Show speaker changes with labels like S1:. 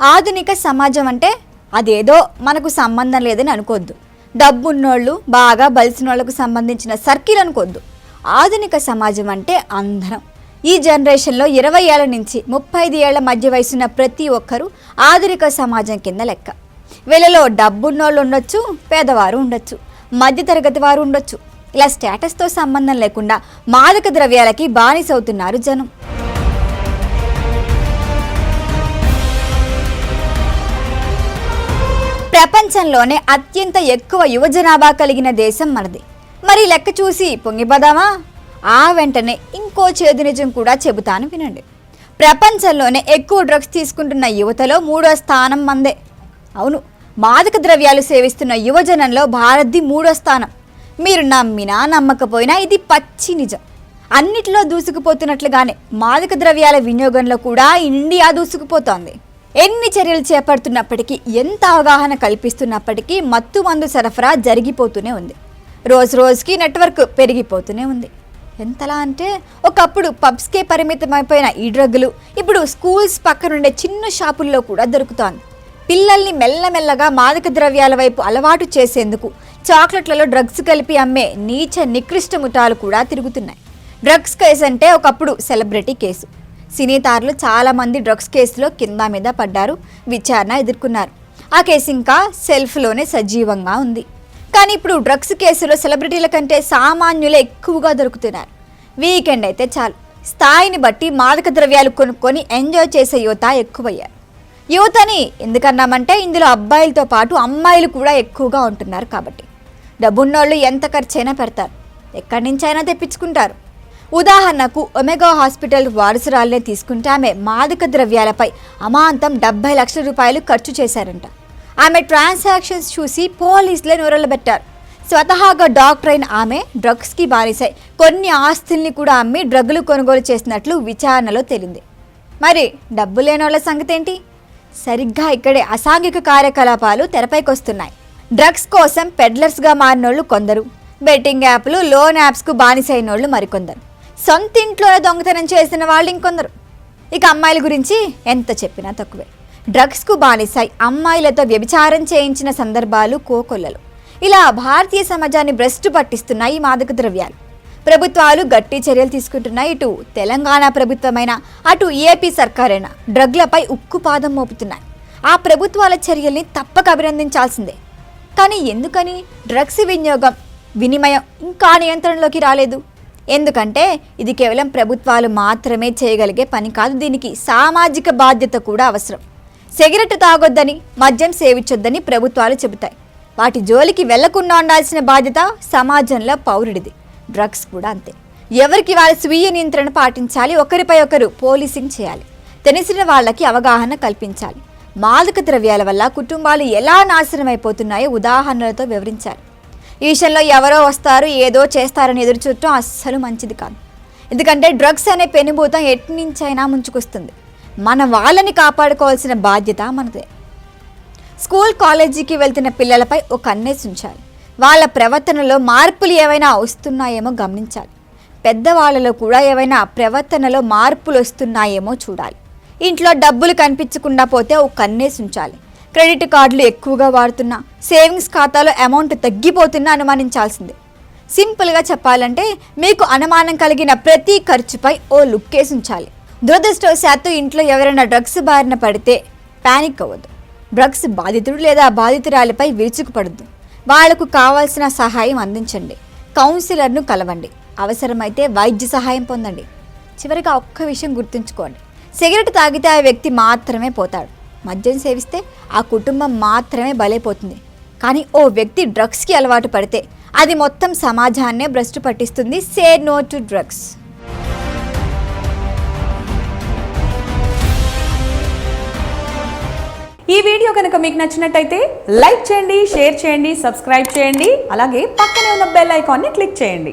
S1: ఆధునిక సమాజం అంటే అదేదో మనకు సంబంధం లేదని అనుకోద్దు. డబ్బున్నోళ్ళు బాగా బలిసినోళ్ళకు సంబంధించిన సర్కిల్ అనుకోద్దు. ఆధునిక సమాజం అంటే అందరం. ఈ జనరేషన్లో ఇరవై ఏళ్ళ నుంచి ముప్పై ఐదు ఏళ్ళ మధ్య వయసున్న ప్రతి ఒక్కరూ ఆధునిక సమాజం కింద లెక్క. వీళ్ళలో డబ్బున్నోళ్ళు ఉండొచ్చు పేదవారు ఉండొచ్చు మధ్యతరగతి వారు ఉండొచ్చు. ఇలా స్టేటస్తో సంబంధం లేకుండా మాదక ద్రవ్యాలకి బానిసవుతున్నారు జనం. ప్రపంచంలోనే అత్యంత ఎక్కువ యువ జనాభా కలిగిన దేశం మనది. మరి లెక్క చూసి పొంగిపోదామా? ఆ వెంటనే ఇంకో చేదు నిజం కూడా చెబుతాను వినండి. ప్రపంచంలోనే ఎక్కువ డ్రగ్స్ తీసుకుంటున్న యువతలో మూడో స్థానం మందే. అవును మాదక ద్రవ్యాలు సేవిస్తున్న యువజనంలో భారత్ది మూడో స్థానం. మీరు నమ్మినా నమ్మకపోయినా ఇది పచ్చి నిజం. అన్నిట్లో దూసుకుపోతున్నట్లుగానే మాదక ద్రవ్యాల వినియోగంలో కూడా ఇండియా దూసుకుపోతోంది. ఎన్ని చర్యలు చేపడుతున్నప్పటికీ ఎంత అవగాహన కల్పిస్తున్నప్పటికీ మత్తు మందు సరఫరా జరిగిపోతూనే ఉంది. రోజు రోజుకి నెట్వర్క్ పెరిగిపోతూనే ఉంది. ఎంతలా అంటే ఒకప్పుడు పబ్స్కే పరిమితమైపోయిన ఈ డ్రగ్గులు ఇప్పుడు స్కూల్స్ పక్కనుండే చిన్న షాపుల్లో కూడా దొరుకుతోంది. పిల్లల్ని మెల్లమెల్లగా మాదక ద్రవ్యాల వైపు అలవాటు చేసేందుకు చాక్లెట్లలో డ్రగ్స్ కలిపి అమ్మే నీచ నికృష్ట ముఠాలు కూడా తిరుగుతున్నాయి. డ్రగ్స్ కేసు అంటే ఒకప్పుడు సెలబ్రిటీ కేసు. సినీతారులు చాలామంది డ్రగ్స్ కేసులో కింద మీద పడ్డారు విచారణ ఎదుర్కొన్నారు. ఆ కేసు ఇంకా సెల్ఫ్లోనే సజీవంగా ఉంది. కానీ ఇప్పుడు డ్రగ్స్ కేసులో సెలబ్రిటీల కంటే సామాన్యులే ఎక్కువగా దొరుకుతున్నారు. వీకెండ్ అయితే చాలు. స్థాయిని బట్టి మాదక ద్రవ్యాలు కొనుక్కొని ఎంజాయ్ చేసే యువత ఎక్కువయ్యారు. యువతని ఎందుకన్నామంటే ఇందులో అబ్బాయిలతో పాటు అమ్మాయిలు కూడా ఎక్కువగా ఉంటున్నారు కాబట్టి. డబ్బున్నోళ్ళు ఎంత ఖర్చైనా పెడతారు. ఎక్కడి నుంచైనా తెప్పించుకుంటారు. ఉదాహరణకు ఒమెగా హాస్పిటల్ వారసురాలనే తీసుకుంటే ఆమె మాదక ద్రవ్యాలపై అమాంతం డెబ్బై లక్షల రూపాయలు ఖర్చు చేశారంట. ఆమె ట్రాన్సాక్షన్స్ చూసి పోలీసులే నూరలబెట్టారు స్వతహాగా డాక్టర్ అయిన ఆమె డ్రగ్స్కి బానిసాయి కొన్ని ఆస్తుల్ని కూడా అమ్మి డ్రగ్గులు కొనుగోలు చేసినట్లు విచారణలో తేలింది. మరి డబ్బు లేని వాళ్ళ సంగతి ఏంటి సరిగ్గా ఇక్కడే అసాంఘిక కార్యకలాపాలు తెరపైకొస్తున్నాయి. డ్రగ్స్ కోసం పెడ్లర్స్గా మారినోళ్ళు కొందరు. బెట్టింగ్ యాప్లు లోన్ యాప్స్కు బానిసైనోళ్ళు మరికొందరు. సొంత ఇంట్లోనే దొంగతనం చేసిన వాళ్ళు ఇంకొందరు. ఇక అమ్మాయిల గురించి ఎంత చెప్పినా తక్కువే. డ్రగ్స్కు బానిసాయి అమ్మాయిలతో వ్యభిచారం చేయించిన సందర్భాలు కోకొల్లలు. ఇలా భారతీయ సమాజాన్ని భ్రష్టు పట్టిస్తున్నాయి ఈ మాదక ద్రవ్యాలు. ప్రభుత్వాలు గట్టి చర్యలు తీసుకుంటున్నాయి. ఇటు తెలంగాణ ప్రభుత్వమైన అటు ఏపీ సర్కారైనా డ్రగ్లపై ఉక్కుపాదం మోపుతున్నాయి. ఆ ప్రభుత్వాల చర్యల్ని తప్పక అభినందించాల్సిందే. కానీ ఎందుకని డ్రగ్స్ వినియోగం వినిమయం ఇంకా నియంత్రణలోకి రాలేదు? ఎందుకంటే ఇది కేవలం ప్రభుత్వాలు మాత్రమే చేయగలిగే పని కాదు దీనికి సామాజిక బాధ్యత కూడా అవసరం. సిగరెట్ తాగొద్దని మద్యం సేవించొద్దని ప్రభుత్వాలు చెబుతాయి. వాటి జోలికి వెళ్ళకుండా ఉండాల్సిన బాధ్యత సమాజంలో పౌరుడిది. డ్రగ్స్ కూడా అంతే. ఎవరికి వాళ్ళ స్వీయ నియంత్రణ పాటించాలి ఒకరిపై ఒకరు పోలీసింగ్ చేయాలి. తెలిసిన వాళ్ళకి అవగాహన కల్పించాలి. మాదక ద్రవ్యాల వల్ల కుటుంబాలు ఎలా నాశనం అయిపోతున్నాయో ఉదాహరణలతో వివరించాలి ఈ విషయంలో ఎవరో వస్తారు ఏదో చేస్తారని ఎదురు చూడటం అస్సలు మంచిది కాదు. ఎందుకంటే డ్రగ్స్ అనే పెనుభూతం ఎటు నుంచైనా ముంచుకొస్తుంది. మన వాళ్ళని కాపాడుకోవాల్సిన బాధ్యత మనదే. స్కూల్ కాలేజీకి వెళ్తున్న పిల్లలపై ఒక అన్నేసి ఉంచాలి. వాళ్ళ ప్రవర్తనలో మార్పులు ఏవైనా వస్తున్నాయేమో గమనించాలి. పెద్దవాళ్ళలో కూడా ఏవైనా ప్రవర్తనలో మార్పులు వస్తున్నాయేమో చూడాలి. ఇంట్లో డబ్బులు కనిపించకుండా పోతే ఒక కన్నేసి ఉంచాలి. క్రెడిట్ కార్డులు ఎక్కువగా వాడుతున్నా సేవింగ్స్ ఖాతాలో అమౌంట్ తగ్గిపోతున్నా అనుమానించాల్సిందే. సింపుల్గా చెప్పాలంటే మీకు అనుమానం కలిగిన ప్రతి ఖర్చుపై ఓ లుక్కేసి ఉంచాలి దురదృష్టవశాత్తు ఇంట్లో ఎవరైనా డ్రగ్స్ బారిన పడితే ప్యానిక్ అవ్వద్దు. డ్రగ్స్ బాధితుడు లేదా బాధితురాలిపై విరుచుకుపడద్దు. వాళ్ళకు కావాల్సిన సహాయం అందించండి. కౌన్సిలర్ను కలవండి. అవసరమైతే వైద్య సహాయం పొందండి. చివరిగా ఒక్క విషయం గుర్తుంచుకోండి. సిగరెట్ తాగితే ఆ వ్యక్తి మాత్రమే పోతాడు. మద్యం సేవిస్తే ఆ కుటుంబం మాత్రమే బలైపోతుంది. కానీ ఓ వ్యక్తి డ్రగ్స్కి అలవాటు పడితే అది మొత్తం సమాజాన్నే భ్రష్టు పట్టిస్తుంది. Say no to drugs.
S2: ఈ వీడియో కనుక మీకు నచ్చినట్టయితే లైక్ చేయండి షేర్ చేయండి సబ్స్క్రైబ్ చేయండి. అలాగే పక్కనే ఉన్న బెల్ ఐకాన్ని క్లిక్ చేయండి.